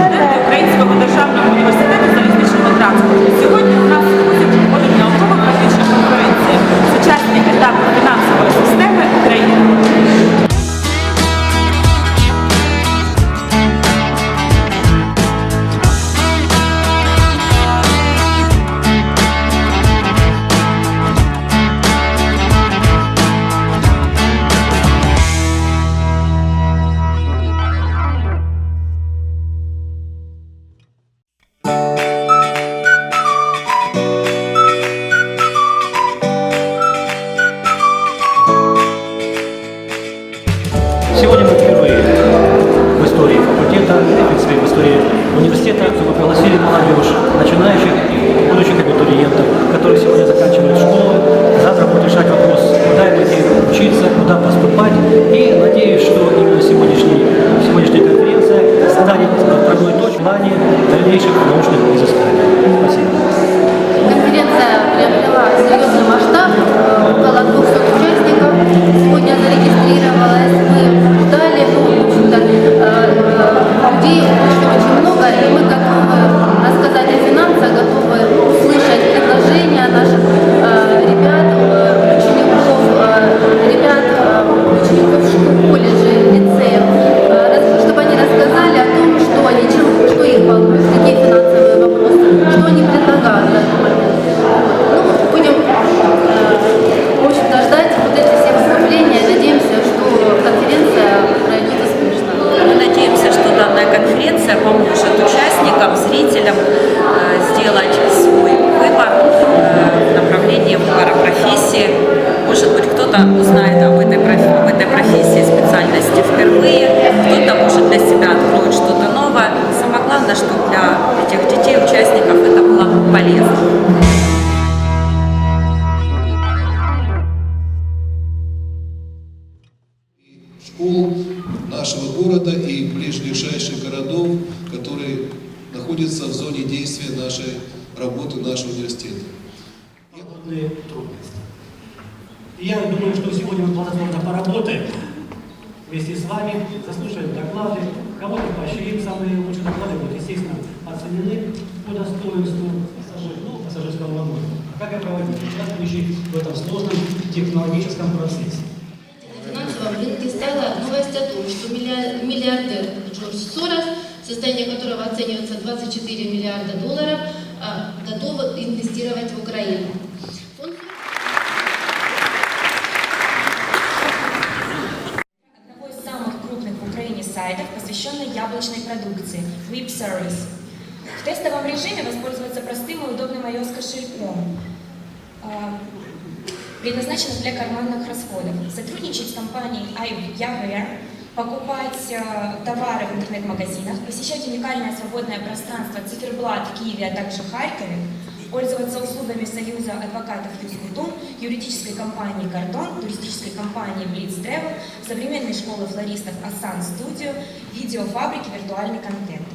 студенти Українського державного університету залізничного транспорту. Сьогодні Истории университета пригласили молодежь, начинающих и будущих абитуриентов, которые сегодня полезно. школ нашего города и ближайших городов, которые находятся в зоне действия нашей работы нашего университета. Подобные трудности. И я думаю, что сегодня мы плодотворно поработаем вместе с вами, заслушаем доклады, кого-то поощрим, самые лучшие доклады будут, естественно, оценены по достоинству как и проводить участвующих в этом сложном технологическом процессе. На финансовом рынке стала новость о том, что миллиа- миллиардер Джордж Сорос, состояние которого оценивается 24 миллиарда долларов, а, готов инвестировать в Украину. Фонд одного из самых крупных в Украине сайтов, посвященный яблочной продукции – Whip Service. В тестовом режиме воспользоваться простым и удобным iOS-кошельком, а, предназначенным для карманных расходов. Сотрудничать с компанией iYaver, покупать а, товары в интернет-магазинах, посещать уникальное свободное пространство Циферблат в Киеве, а также Харькове, пользоваться услугами Союза адвокатов Юскутун, юридической компании «Кордон», туристической компании «Блиц Travel, современной школы флористов «Асан Студио», видеофабрики «Виртуальный контент».